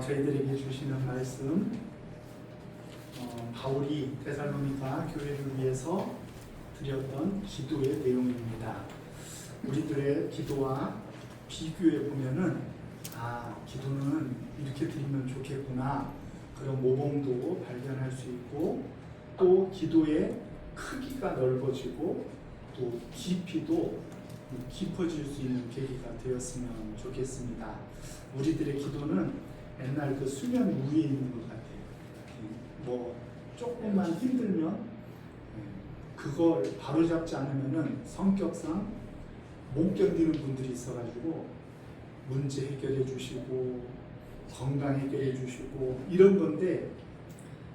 저희들에게 주시는 말씀 어, 바울이 데살로니가 교회를 위해서 드렸던 기도의 내용입니다. 우리들의 기도와 비교해 보면은 아 기도는 이렇게 드리면 좋겠구나 그런 모범도 발견할 수 있고 또 기도의 크기가 넓어지고 또 깊이도 깊어질 수 있는 계기가 되었으면 좋겠습니다. 우리들의 기도는 옛날 그 수면 위에 있는 것 같아요. 뭐 조금만 힘들면 예, 그걸 바로잡지 않으면은 성격상 못 견디는 분들이 있어가지고 문제 해결해 주시고 건강 해결해 주시고 이런 건데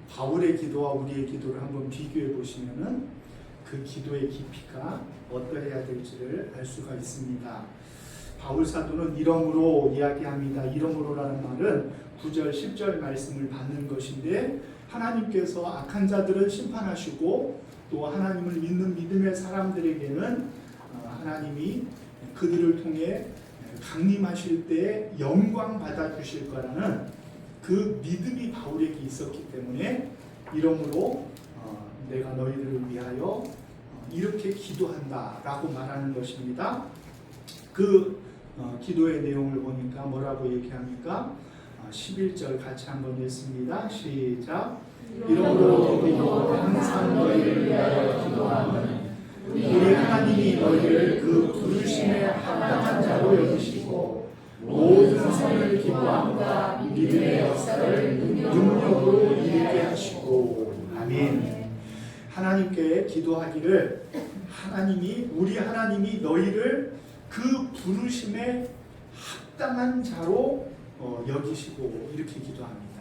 바울의 기도와 우리의 기도를 한번 비교해 보시면은 그 기도의 깊이가 어떠해야 될지를 알 수가 있습니다. 바울 사도는 이러므로 이야기합니다. 이러므로라는 말은 9절 10절 말씀을 받는 것인데 하나님께서 악한 자들은 심판하시고 또 하나님을 믿는 믿음의 사람들에게는 어, 하나님이 그들을 통해 강림하실 때 영광 받아 주실 거라는 그 믿음이 바울에게 있었기 때문에 이러므로 어, 내가 너희들을 위하여 어, 이렇게 기도한다라고 말하는 것입니다. 그 어, 기도의 내용을 보니까 뭐라고 얘기합니까? 어, 11절 같이 한번 읽습니다. 시작. 이러므로 우리도 항상 너희를 위하여 기도하노니 우리 하나님이 너희를 그 부르심에 합당한 자로 여기시고 모든 선을 기뻐함과 믿음의 역사를 능력으로 이루게 하시고 아멘. 하나님께 기도하기를 하나님이 우리 하나님이 너희를 그 부르심에 합당한 자로 어, 여기시고 이렇게 기도합니다.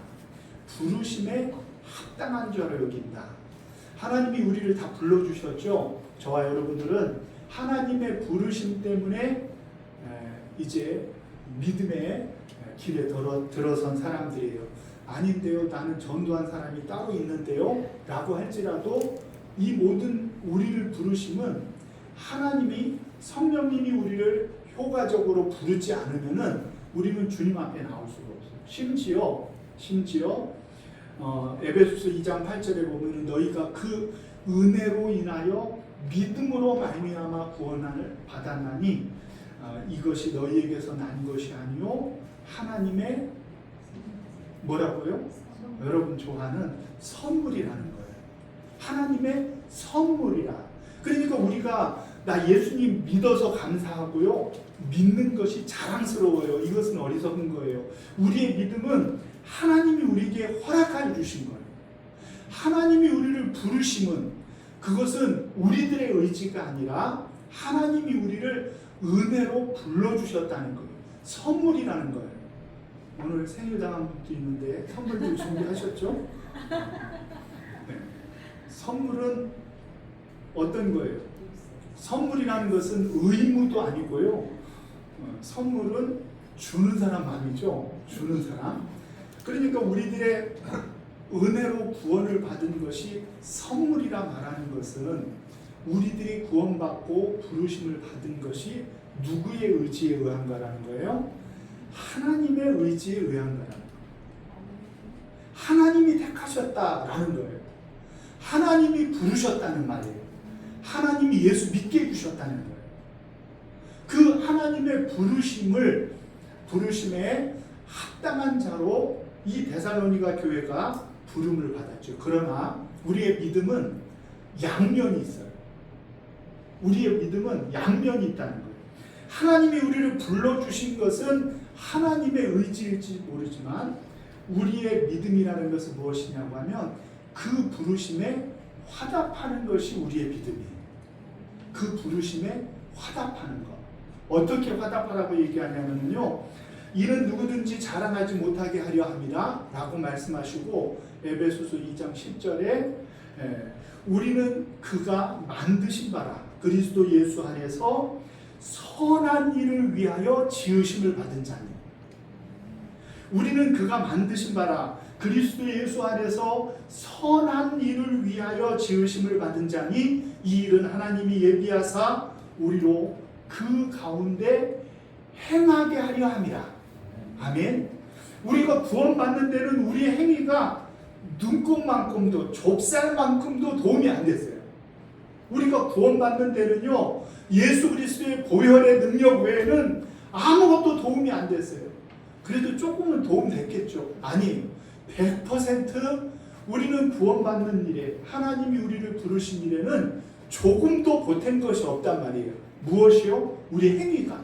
부르심에 합당한 자로 여긴다. 하나님이 우리를 다 불러주셨죠. 저와 여러분들은 하나님의 부르심 때문에 에, 이제 믿음의 길에 들어, 들어선 사람들이에요. 아닌데요, 나는 전도한 사람이 따로 있는데요, 라고 할지라도 이 모든 우리를 부르심은 하나님이 성령님이 우리를 효과적으로 부르지 않으면은 우리는 주님 앞에 나올 수가 없어요. 심지어 심지어 어, 에베소서 2장 8절에 보면 너희가 그 은혜로 인하여 믿음으로 말미암아 구원을 받았나니 어, 이것이 너희에게서 난 것이 아니요 하나님의 뭐라고요? 여러분 좋아하는 선물이라는 거예요. 하나님의 선물이라. 그러니까 우리가 나 예수님 믿어서 감사하고요. 믿는 것이 자랑스러워요. 이것은 어리석은 거예요. 우리의 믿음은 하나님이 우리에게 허락해 주신 거예요. 하나님이 우리를 부르심은 그것은 우리들의 의지가 아니라 하나님이 우리를 은혜로 불러주셨다는 거예요. 선물이라는 거예요. 오늘 생일 당한 분도 있는데 선물도 준비하셨죠? 네. 선물은 어떤 거예요? 선물이라는 것은 의무도 아니고요. 어, 선물은 주는 사람 마음이죠. 주는 사람. 그러니까 우리들의 은혜로 구원을 받은 것이 선물이라 말하는 것은 우리들이 구원받고 부르심을 받은 것이 누구의 의지에 의한가라는 거예요? 하나님의 의지에 의한 거라는 거예요. 하나님이 택하셨다라는 거예요. 하나님이 부르셨다는 말이에요. 하나님이 예수 믿게 해주셨다는 거예요. 그 하나님의 부르심을 부르심에 합당한 자로 이 데살로니가 교회가 부름을 받았죠. 그러나 우리의 믿음은 양면이 있어요. 우리의 믿음은 양면이 있다는 거예요. 하나님이 우리를 불러주신 것은 하나님의 의지일지 모르지만 우리의 믿음이라는 것은 무엇이냐고 하면 그 부르심에 화답하는 것이 우리의 믿음이에요. 그 부르심에 화답하는 것. 어떻게 화답하라고 얘기하냐면요. 이는 누구든지 자랑하지 못하게 하려 합니다. 라고 말씀하시고 에베소서 2장 10절에 우리는 그가 만드신 바라 그리스도 예수 안에서 선한 일을 위하여 지으심을 받은 자니 우리는 그가 만드신 바라 그리스도 예수 안에서 선한 일을 위하여 지으심을 받은 자니 이 일은 하나님이 예비하사 우리로 그 가운데 행하게 하려 함이라. 아멘. 우리가 구원받는 데는 우리의 행위가 눈곱만큼도 좁쌀만큼도 도움이 안 됐어요. 우리가 구원받는 데는요 예수 그리스도의 보혈의 능력 외에는 아무것도 도움이 안 됐어요. 그래도 조금은 도움 됐겠죠. 아니에요. 100% 우리는 구원받는 일에 하나님이 우리를 부르신 일에는 조금도 보탠 것이 없단 말이에요. 무엇이요? 우리 행위가.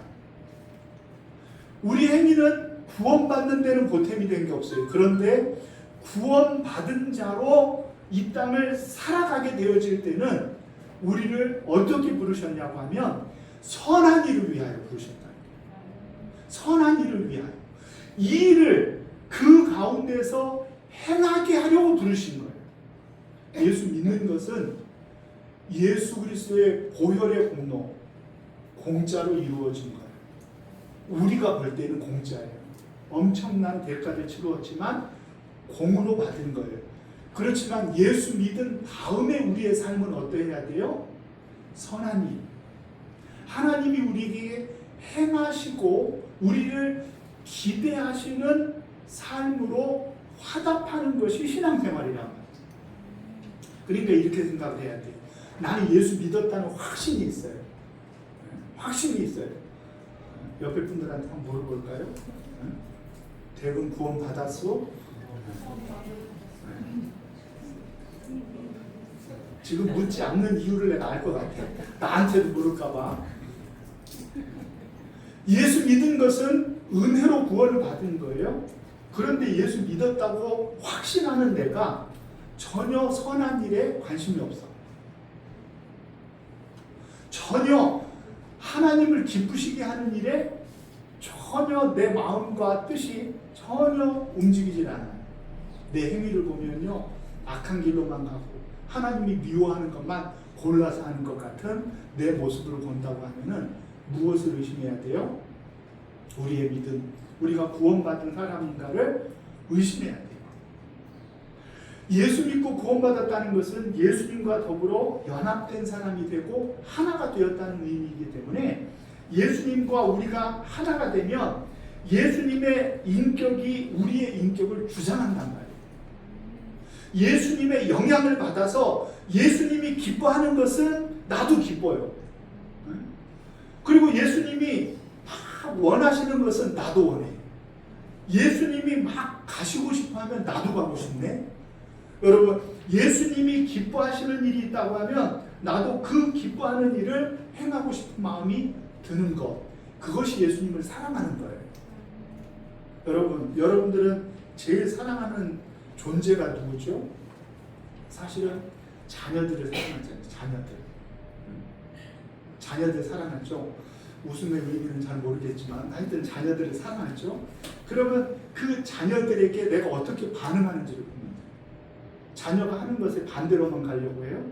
우리 행위는 구원받는 데는 보탬이 된 게 없어요. 그런데 구원받은 자로 이 땅을 살아가게 되어질 때는 우리를 어떻게 부르셨냐고 하면 선한 일을 위하여 부르셨다. 선한 일을 위하여. 이 일을 그 가운데서 행하게 하려고 부르신 거예요. 예수 믿는 것은 예수 그리스도의 보혈의 공로, 공짜로 이루어진 거예요. 우리가 볼 때는 공짜예요. 엄청난 대가를 치루었지만 공으로 받은 거예요. 그렇지만 예수 믿은 다음에 우리의 삶은 어떠해야 돼요? 선한 일. 하나님이 우리에게 행하시고 우리를 기대하시는 삶으로 화답하는 것이 신앙생활이란 말이에요. 그러니까 이렇게 생각을 해야 돼요. 나는 예수 믿었다는 확신이 있어요. 확신이 있어요. 옆에 분들한테 한번 물어볼까요? 대금 구원 받았어? 지금 묻지 않는 이유를 내가 알 것 같아. 나한테도 물을까봐. 예수 믿은 것은 은혜로 구원을 받은 거예요. 그런데 예수 믿었다고 확신하는 내가 전혀 선한 일에 관심이 없어. 전혀 하나님을 기쁘시게 하는 일에 전혀 내 마음과 뜻이 전혀 움직이질 않아요. 내 행위를 보면요. 악한 길로만 가고 하나님이 미워하는 것만 골라서 하는 것 같은 내 모습을 본다고 하면은 무엇을 의심해야 돼요? 우리의 믿음, 우리가 구원받은 사람인가를 의심해야 돼요. 예수 믿고 구원받았다는 것은 예수님과 더불어 연합된 사람이 되고 하나가 되었다는 의미이기 때문에 예수님과 우리가 하나가 되면 예수님의 인격이 우리의 인격을 주장한단 말이에요. 예수님의 영향을 받아서 예수님이 기뻐하는 것은 나도 기뻐요. 그리고 예수님이 막 원하시는 것은 나도 원해. 예수님이 막 가시고 싶어 하면 나도 가고 싶네. 여러분, 예수님이 기뻐하시는 일이 있다고 하면 나도 그 기뻐하는 일을 행하고 싶은 마음이 드는 것. 그것이 예수님을 사랑하는 거예요. 여러분, 여러분들은 제일 사랑하는 존재가 누구죠? 사실은 자녀들을 사랑하잖아요. 자녀들. 자녀들 사랑하죠. 웃음의 의미는 잘 모르겠지만 하여튼 자녀들을 사랑하죠. 그러면 그 자녀들에게 내가 어떻게 반응하는지를 봅니다. 자녀가 하는 것에 반대로만 가려고 해요.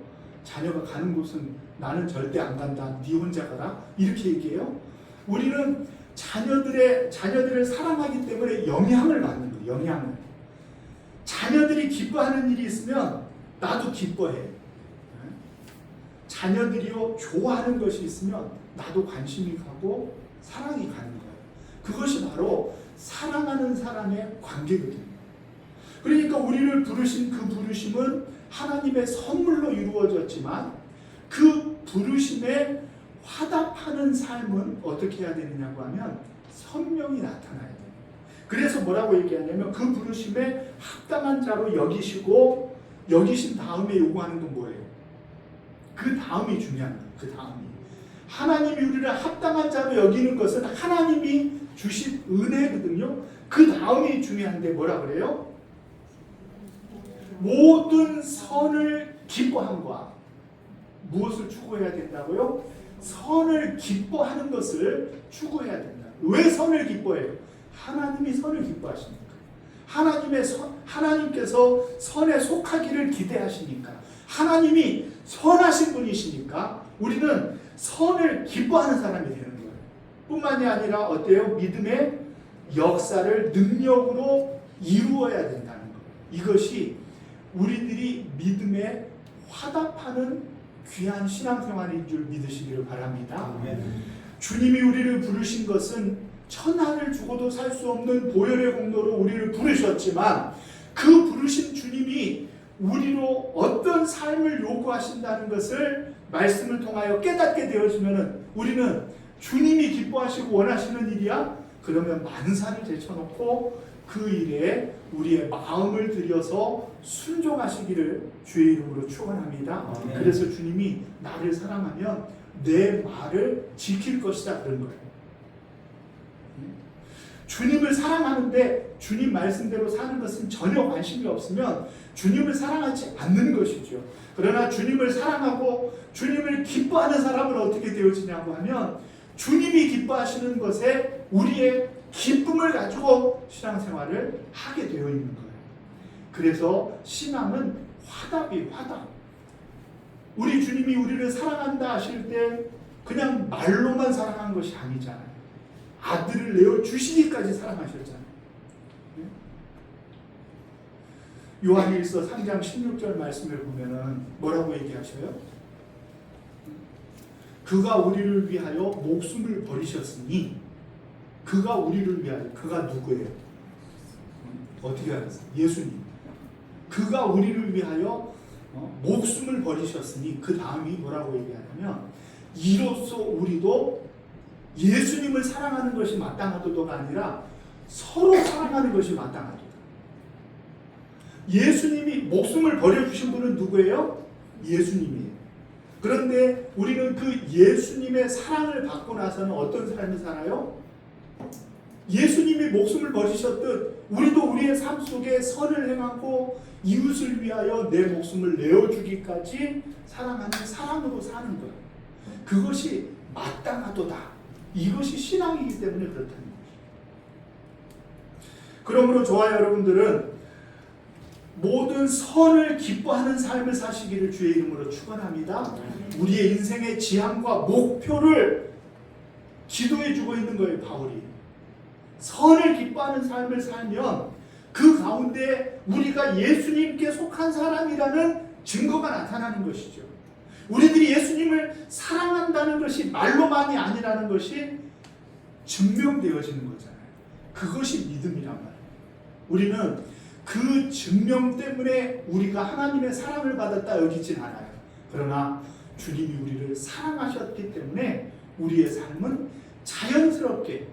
자녀가 가는 곳은 나는 절대 안 간다. 네 혼자 가라. 이렇게 얘기해요. 우리는 자녀들의 자녀들을 사랑하기 때문에 영향을 받는 거예요. 영향을. 자녀들이 기뻐하는 일이 있으면 나도 기뻐해. 자녀들이요 좋아하는 것이 있으면 나도 관심이 가고 사랑이 가는 거예요. 그것이 바로 사랑하는 사람의 관계거든요. 그러니까 우리를 부르신 그 부르심은 하나님의 선물로 이루어졌지만 그 부르심에 화답하는 삶은 어떻게 해야 되느냐고 하면 선명히 나타나야 돼요. 그래서 뭐라고 얘기하냐면 그 부르심에 합당한 자로 여기시고 여기신 다음에 요구하는 건 뭐예요? 그 다음이 중요한 거예요. 그 다음이. 하나님이 우리를 합당한 자로 여기는 것은 하나님이 주신 은혜거든요. 그 다음이 중요한데 뭐라 그래요? 모든 선을 기뻐함과 무엇을 추구해야 된다고요? 선을 기뻐하는 것을 추구해야 된다. 왜 선을 기뻐해요? 하나님이 선을 기뻐하시니까. 하나님의 선, 하나님께서 선에 속하기를 기대하시니까. 하나님이 선하신 분이시니까 우리는 선을 기뻐하는 사람이 되는 거예요. 뿐만이 아니라 어때요? 믿음의 역사를 능력으로 이루어야 된다는 거예요. 이것이 우리들이 믿음에 화답하는 귀한 신앙생활인 줄 믿으시기를 바랍니다. 아멘. 주님이 우리를 부르신 것은 천하를 주고도 살 수 없는 보혈의 공로로 우리를 부르셨지만 그 부르신 주님이 우리로 어떤 삶을 요구하신다는 것을 말씀을 통하여 깨닫게 되어지면은 우리는 주님이 기뻐하시고 원하시는 일이야? 그러면 만사를 제쳐놓고 그 일에 우리의 마음을 들여서 순종하시기를 주의 이름으로 축원합니다. 아멘. 그래서 주님이 나를 사랑하면 내 말을 지킬 것이다 그런 거예요. 주님을 사랑하는데 주님 말씀대로 사는 것은 전혀 관심이 없으면 주님을 사랑하지 않는 것이죠. 그러나 주님을 사랑하고 주님을 기뻐하는 사람은 어떻게 되어지냐고 하면 주님이 기뻐하시는 것에 우리의 기쁨을 가지고 신앙생활을 하게 되어 있는 거예요. 그래서 신앙은 화답이 화답. 우리 주님이 우리를 사랑한다 하실 때 그냥 말로만 사랑한 것이 아니잖아요. 아들을 내어 주시기까지 사랑하셨잖아요. 네? 요한일서 3장 16절 말씀을 보면은 뭐라고 얘기하셔요? 그가 우리를 위하여 목숨을 버리셨으니 그가 우리를 위하여 그가 누구예요? 어떻게 알았어요? 예수님. 그가 우리를 위하여 어, 목숨을 버리셨으니 그 다음이 뭐라고 얘기하냐면 이로써 우리도 예수님을 사랑하는 것이 마땅하도가 아니라 서로 사랑하는 것이 마땅하도다. 예수님이 목숨을 버려주신 분은 누구예요? 예수님이에요. 그런데 우리는 그 예수님의 사랑을 받고 나서는 어떤 삶을 살아요? 예수님이 목숨을 버리셨듯 우리도 우리의 삶 속에 선을 행하고 이웃을 위하여 내 목숨을 내어주기까지 사랑하는 사랑으로 사는 거예요. 그것이 마땅하도다. 이것이 신앙이기 때문에 그렇다는 거죠. 그러므로 저와 여러분들은 모든 선을 기뻐하는 삶을 사시기를 주의 이름으로 축원합니다. 우리의 인생의 지향과 목표를 기도해 주고 있는 거예요, 바울이. 선을 기뻐하는 삶을 살면 그 가운데 우리가 예수님께 속한 사람이라는 증거가 나타나는 것이죠. 우리들이 예수님을 사랑한다는 것이 말로만이 아니라는 것이 증명되어지는 거잖아요. 그것이 믿음이란 말이에요. 우리는 그 증명 때문에 우리가 하나님의 사랑을 받았다 여기진 않아요. 그러나 주님이 우리를 사랑하셨기 때문에 우리의 삶은 자연스럽게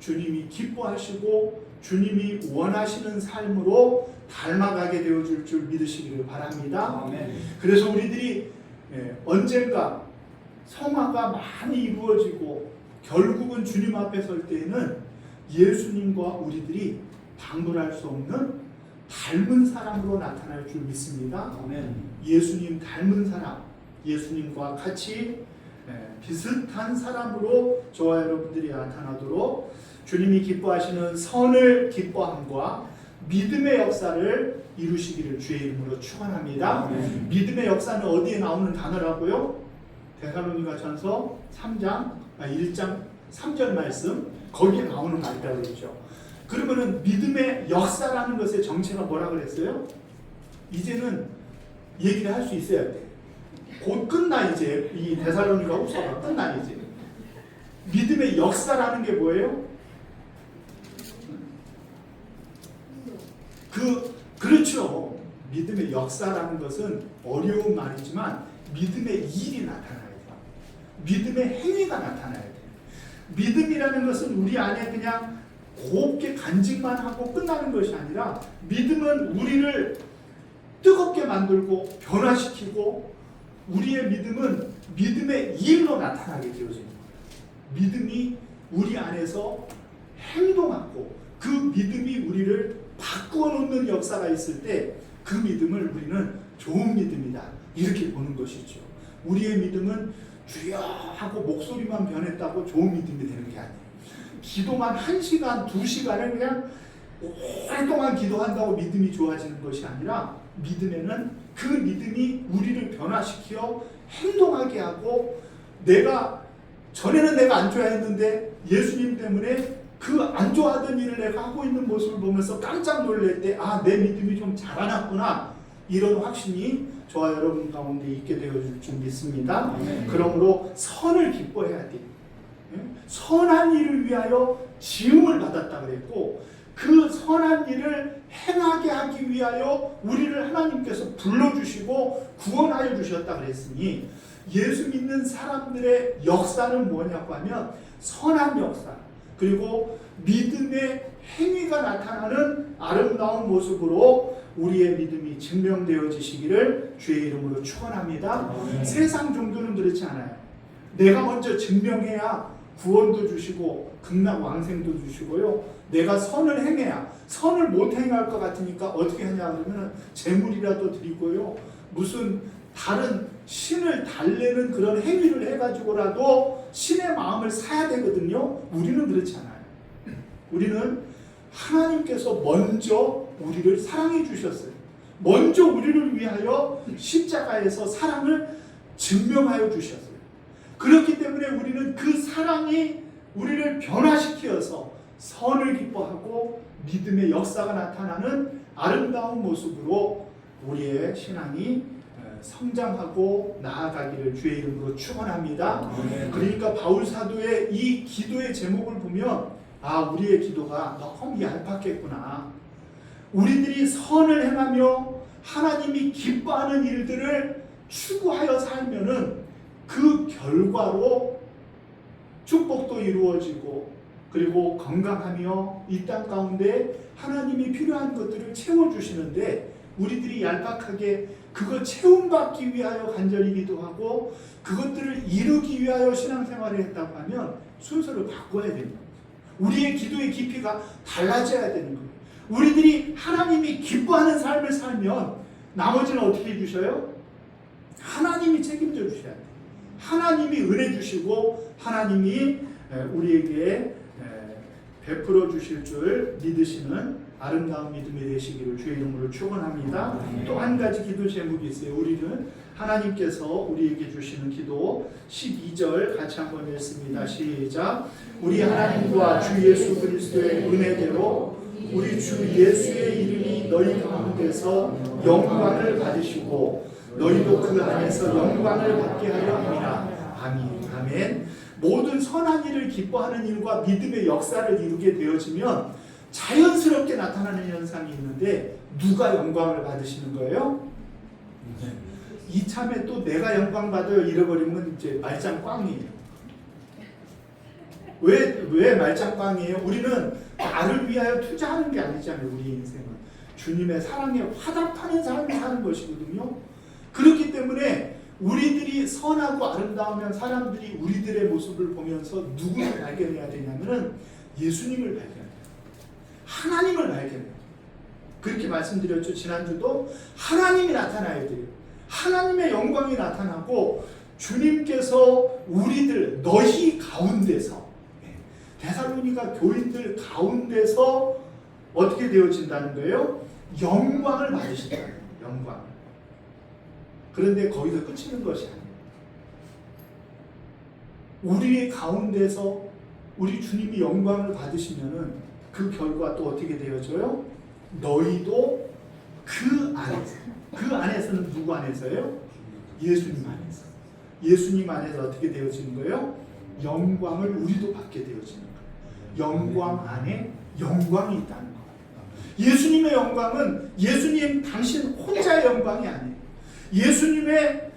주님이 기뻐하시고 주님이 원하시는 삶으로 닮아가게 되어줄 줄 믿으시기를 바랍니다. 아멘. 그래서 우리들이 예, 언젠가 성화가 많이 이루어지고 결국은 주님 앞에 설 때에는 예수님과 우리들이 방문할 수 없는 닮은 사람으로 나타날 줄 믿습니다. 아멘. 예수님 닮은 사람, 예수님과 같이 예, 비슷한 사람으로 저와 여러분들이 나타나도록 주님이 기뻐하시는 선을 기뻐함과 믿음의 역사를 이루시기를 주의 이름으로 축원합니다. 믿음의 역사는 어디에 나오는 단어라고요? 데살로니가 전서 3장, 아 1장 3절 말씀 거기에 나오는 말이라고 했죠. 그러면은 믿음의 역사라는 것의 정체가 뭐라 그랬어요? 이제는 얘기를 할 수 있어야 돼. 곧 끝나 이제 이 데살로니가 후서가 끝나 이제. 믿음의 역사라는 게 뭐예요? 그 그렇죠. 믿음의 역사라는 것은 어려운 말이지만 믿음의 일이 나타나야 돼요. 믿음의 행위가 나타나야 돼요. 믿음이라는 것은 우리 안에 그냥 곱게 간직만 하고 끝나는 것이 아니라 믿음은 우리를 뜨겁게 만들고 변화시키고 우리의 믿음은 믿음의 일로 나타나게 거예요. 믿음이 우리 안에서 행동하고 그 믿음이 우리를 바꾸어 놓는 역사가 있을 때 그 믿음을 우리는 좋은 믿음이다. 이렇게 보는 것이죠. 우리의 믿음은 주여 하고 목소리만 변했다고 좋은 믿음이 되는 게 아니에요. 기도만 한 시간, 두 시간을 그냥 오랫동안 기도한다고 믿음이 좋아지는 것이 아니라 믿음에는 그 믿음이 우리를 변화시켜 행동하게 하고 내가 전에는 내가 안 좋아했는데 예수님 때문에 그 안 좋아하던 일을 내가 하고 있는 모습을 보면서 깜짝 놀랄 때, 아, 내 믿음이 좀 자라났구나. 이런 확신이 저와 여러분 가운데 있게 되어줄 줄 믿습니다. 아멘. 그러므로 선을 기뻐해야 돼. 예? 선 선한 일을 위하여 지음을 받았다 그랬고 그 선한 일을 행하게 하기 위하여 우리를 하나님께서 불러주시고 구원하여 주셨다 그랬으니 예수 믿는 사람들의 역사는 뭐냐고 하면 선한 역사 그리고 믿음의 행위가 나타나는 아름다운 모습으로 우리의 믿음이 증명되어지시기를 주의 이름으로 축원합니다. 세상 종교는 그렇지 않아요. 내가 먼저 증명해야 구원도 주시고 극락 왕생도 주시고요. 내가 선을 행해야 선을 못 행할 것 같으니까 어떻게 하냐 그러면 재물이라도 드리고요. 무슨 다른 신을 달래는 그런 행위를 해가지고라도 신의 마음을 사야 되거든요. 우리는 그렇지 않아요. 우리는 하나님께서 먼저 우리를 사랑해 주셨어요. 먼저 우리를 위하여 십자가에서 사랑을 증명하여 주셨어요. 그렇기 때문에 우리는 그 사랑이 우리를 변화시키어서 선을 기뻐하고 믿음의 역사가 나타나는 아름다운 모습으로 우리의 신앙이 어, 성장하고 나아가기를 주의 이름으로 축원합니다. 그러니까 바울 사도의 이 기도의 제목을 보면 아 우리의 기도가 너무 얄팍했구나. 우리들이 선을 행하며 하나님이 기뻐하는 일들을 추구하여 살면은 그 결과로 축복도 이루어지고 그리고 건강하며 이 땅 가운데 하나님이 필요한 것들을 채워 주시는데 우리들이 얄팍하게 그거 채움받기 위하여 간절히 기도하고 그것들을 이루기 위하여 신앙생활을 했다고 하면 순서를 바꿔야 됩니다. 우리의 기도의 깊이가 달라져야 되는 거예요. 우리들이 하나님이 기뻐하는 삶을 살면 나머지는 어떻게 해주셔요? 하나님이 책임져. 하나님이 은혜 주시고 하나님이 에, 우리에게 에, 베풀어 주실 줄 믿으시는 아름다운 믿음이 되시기를 주의 이름으로 축원합니다. 또 한 가지 기도 제목이 있어요. 우리는 하나님께서 우리에게 주시는 기도 12절 같이 한번 읽습니다. 시작. 우리 하나님과 주 예수 그리스도의 은혜대로 우리 주 예수의 이름이 너희 가운데서 영광을 받으시고 너희도 그 안에서 영광을 받게 하려 함이라. 아멘. 아멘. 모든 선한 일을 기뻐하는 일과 믿음의 역사를 이루게 되어지면 자연스럽게 나타나는 현상이 있는데 누가 영광을 받으시는 거예요? 이참에 또 내가 영광 받아요 잃어버리면 이제 말짱 꽝이에요. 왜, 왜 말짱 꽝이에요? 우리는 나를 위하여 투자하는 게 아니잖아요, 우리 인생은. 주님의 사랑에 화답하는 삶을 사는 것이거든요. 그렇기 때문에 우리들이 선하고 아름다우면 사람들이 우리들의 모습을 보면서 누구를 발견해야 되냐면은 예수님을 발견해야 돼요. 하나님을 발견해야 돼요. 그렇게 말씀드렸죠. 지난주도 하나님이 나타나야 돼요. 하나님의 영광이 나타나고 주님께서 우리들 너희 가운데서 예, 데살로니가 교인들 가운데서 어떻게 되어진다는 거예요? 영광을 받으신다는 거예요. 영광. 그런데 거기서 끝이는 것이 아니에요. 우리 가운데서 우리 주님이 영광을 받으시면은 그 결과 또 어떻게 되어져요? 너희도 그 안에서 그 안에서는 누구 안에서요? 예수님 안에서 예수님 안에서 어떻게 되어지는 거예요? 영광을 우리도 받게 되어지는 거예요. 영광 안에 영광이 있다는 거예요. 예수님의 영광은 예수님 당신 혼자의 영광이 아니에요. 예수님의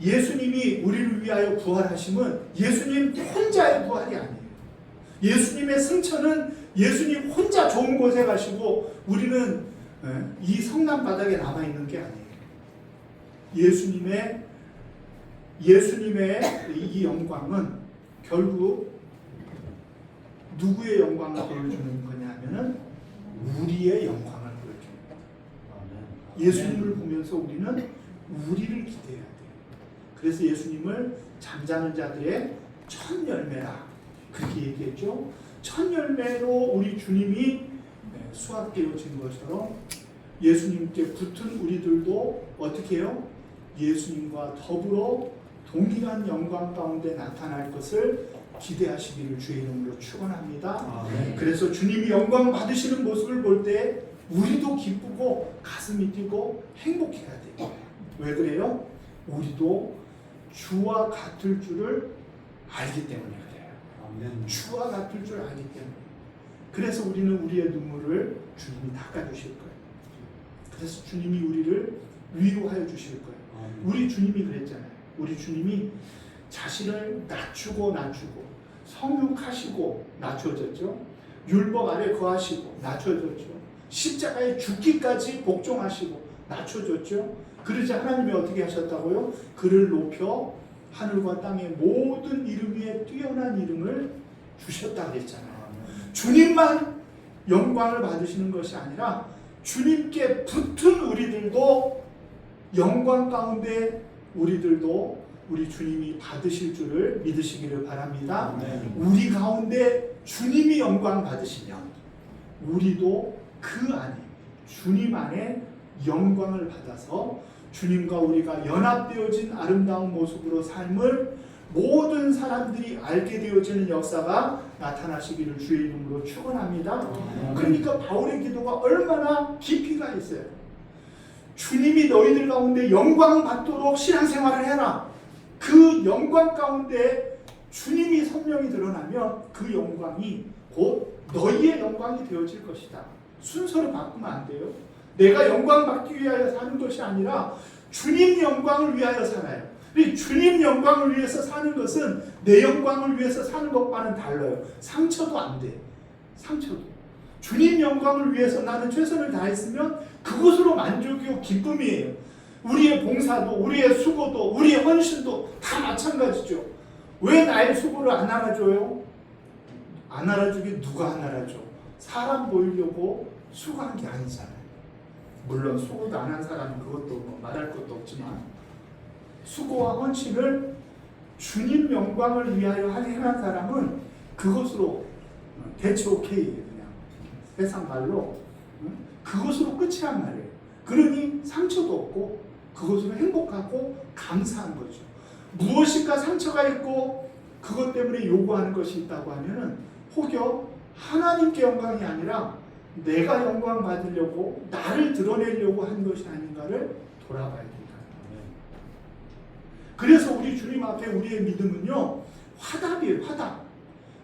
예수님이 우리를 위하여 부활하심은 예수님 혼자의 부활이 아니에요. 예수님의 승천은 예수님 혼자 좋은 곳에 가시고 우리는 예, 이 성남 바닥에 남아 있는 게 아니에요. 예수님의 예수님의 이 영광은 결국 누구의 영광을 보여주는 거냐면은 우리의 보여줍니다. 예수님을 보면서 우리는 우리를 기대해야 돼요. 그래서 예수님을 잠자는 자들의 첫 열매라 그렇게 얘기했죠. 첫 열매로 우리 주님이 네, 수확되어진 것처럼 예수님께 붙은 우리들도 어떻게 해요? 예수님과 더불어 동일한 영광 가운데 나타날 것을 기대하시기를 주의 이름으로 축원합니다. 아멘. 그래서 주님이 영광 받으시는 모습을 볼 때 우리도 기쁘고 가슴이 뛰고 행복해야 돼요. 왜 그래요? 우리도 주와 같을 줄을 알기 때문에 그래요. 아멘. 주와 같을 줄 알기 때문에 그래서 우리는 우리의 눈물을 주님이 닦아주실 거예요. 그래서 주님이 우리를 위로하여 주실 거예요. 아멘. 우리 주님이 그랬잖아요. 우리 주님이 자신을 낮추고 낮추고 성육하시고 낮춰졌죠. 율법 아래 거하시고 낮춰졌죠. 십자가에 죽기까지 복종하시고 낮춰졌죠. 그러지 하나님이 어떻게 하셨다고요? 그를 높여 하늘과 땅의 모든 이름 위에 뛰어난 이름을 주셨다 그랬잖아요. 주님만 영광을 받으시는 것이 아니라 주님께 붙은 우리들도 영광 가운데 우리들도 우리 주님이 받으실 줄을 믿으시기를 바랍니다. 아멘. 우리 가운데 주님이 영광 받으시면 우리도 그 안에 주님 안에 영광을 받아서 주님과 우리가 연합되어진 아름다운 모습으로 삶을 모든 사람들이 알게 되어지는 역사가 나타나시기를 주의 이름으로 축원합니다. 그러니까 바울의 기도가 얼마나 깊이가 있어요. 주님이 너희들 가운데 영광 받도록 신앙생활을 해라. 그 영광 가운데 주님이 선명히 드러나면 그 영광이 곧 너희의 영광이 되어질 것이다. 순서를 바꾸면 안 돼요. 내가 영광 받기 위하여 사는 것이 아니라 주님 영광을 위하여 살아요. 이 주님 영광을 위해서 사는 것은 내 영광을 위해서 사는 것과는 달라요. 상처도 안 돼. 상처도. 주님 영광을 위해서 나는 최선을 다했으면 그것으로 만족이요 기쁨이에요. 우리의 봉사도, 우리의 수고도, 우리의 헌신도 다 마찬가지죠. 왜 나의 수고를 안 알아줘요? 안 알아주게 누가 안 알아줘? 사람 보이려고 수고한 게 아니잖아요. 물론 수고도 안 한 사람은 그것도 뭐 말할 것도 없지만 수고와 헌신을 주님 영광을 위하여 행한 사람은 그것으로 대체 오케이예요 그냥 세상 말로 응? 그것으로 끝이란 말이에요. 그러니 상처도 없고 그것으로 행복하고 감사한 거죠. 무엇인가 상처가 있고 그것 때문에 요구하는 것이 있다고 하면은 혹여 하나님께 영광이 아니라 내가 영광 받으려고 나를 드러내려고 한 것이 아닌가를 돌아봐야 된다. 그래서 우리 주님 앞에 우리의 믿음은요 화답이에요 화답.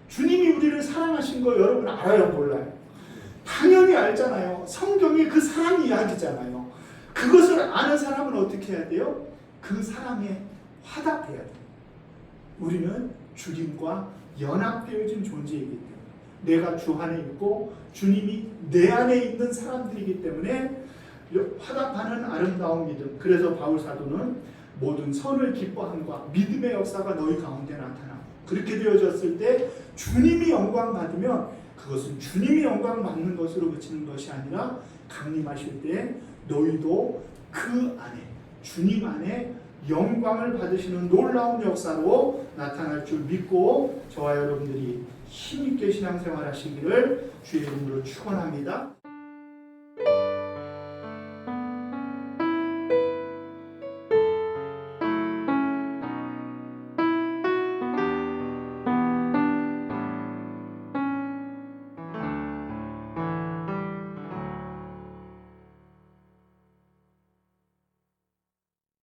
주님이 우리를 사랑하신 거 여러분 알아요 몰라요? 당연히 알잖아요. 성경이 그 사랑 이야기잖아요. 그것을 아는 사람은 어떻게 해야 돼요? 그 사랑에 화답해야 돼요. 우리는 주님과 연합되어진 존재이기 때문에 내가 주 안에 있고 주님이 내 안에 있는 사람들이기 때문에 화답하는 아름다운 믿음. 그래서 바울 사도는 모든 선을 기뻐함과 믿음의 역사가 너희 가운데 나타나. 그렇게 되어졌을 때 주님이 영광 받으면 그것은 주님이 영광 받는 것으로 그치는 것이 아니라 강림하실 때 너희도 그 안에 주님 안에 영광을 받으시는 놀라운 역사로 나타날 줄 믿고 저와 여러분들이 힘있게 신앙생활 하시기를 주의 이름으로 축원합니다.